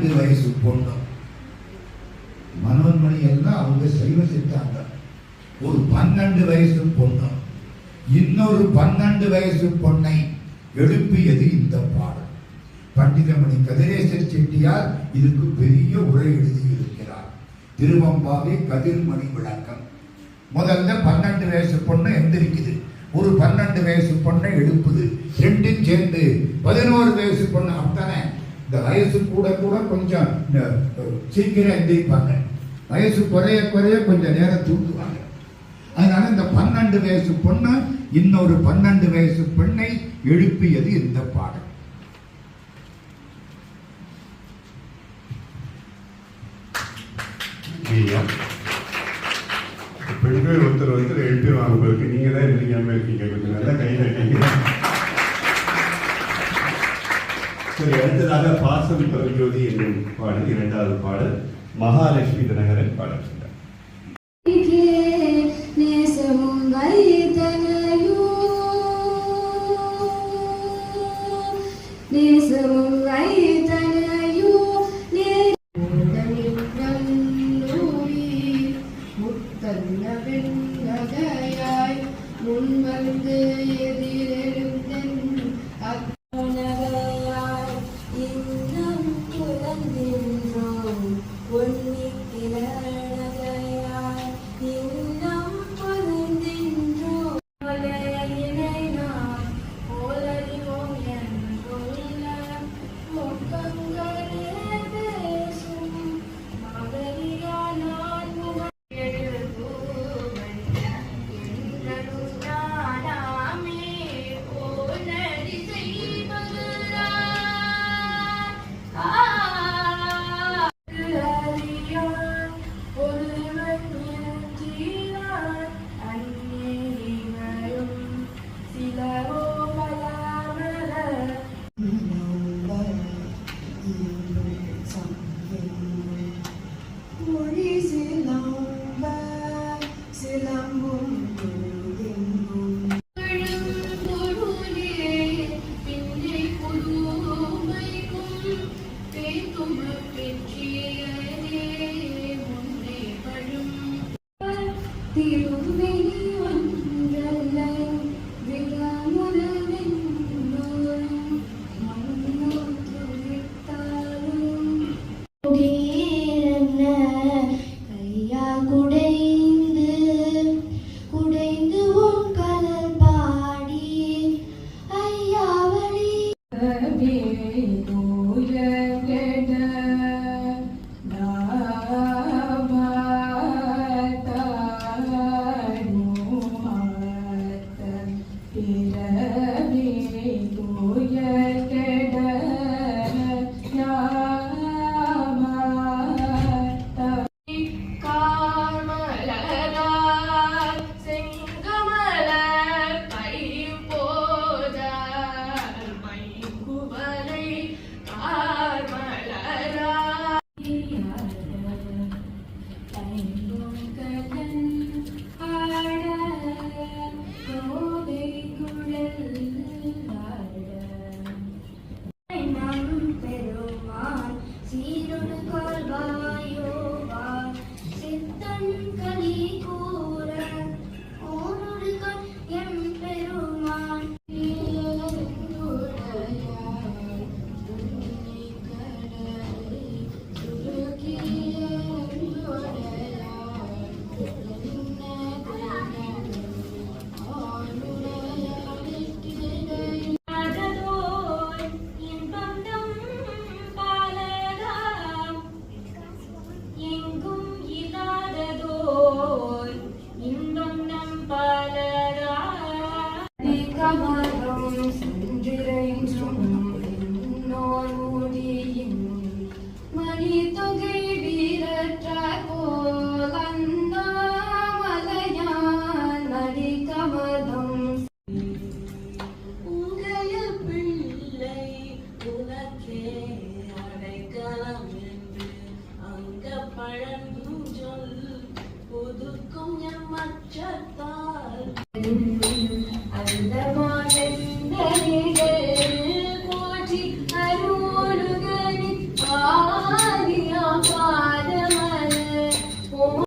பன்னெண்டு வயசு பொண்ணு. மனோன்மணி எல்லாம் அவங்க செய்வ செஞ்சாங்க. ஒரு பன்னெண்டு வயசு பொண்ணு. இன்னொரு பன்னெண்டு வயசு பொண்ணை எழுப்பியது இந்த பாடல். பண்டிதமணி கதிரேசர் செட்டியார் இதுக்கு பெரிய உரை எழுதியிருக்கிறார். திருவம்பாவை கதிர்மணி விளக்கம். முதல்ல பன்னெண்டு வயசு பொண்ணு எந்திரிக்குது. ஒரு பன்னெண்டு வயசு பொண்ணை எழுப்புது. ரெண்டும் சேர்ந்து பதினோரு வயசு பொண்ணு அப்படித்தானே இந்த வயசு கூட கூட கொஞ்சம் இந்த, சீக்கிரம் எந்திரிப்பாங்க வயசு குறைய குறைய கொஞ்சம் நேரம் தூங்குவாங்க. அதனால இந்த பன்னெண்டு வயசு பொண்ணு இன்னொரு பன்னெண்டு வயசு பெண்ணை எழுப்பியது இந்த பாடல். ஐயா பெண்கள் ஒருத்தர் ஒருத்தர் எழுப்பிடுவாங்க உங்களுக்கு நீங்க தான் எழுதிக்காம இருக்கீங்க. கொஞ்சம் நல்லா கை சரி அடுத்ததாக பாசம் பரஞ்சோதி என்னும் பாடல் இரண்டாவது பாடல் மகாலட்சுமி தினகரன் பாடல். ഒന്നിക്കിലാണ് Hey. Thank you.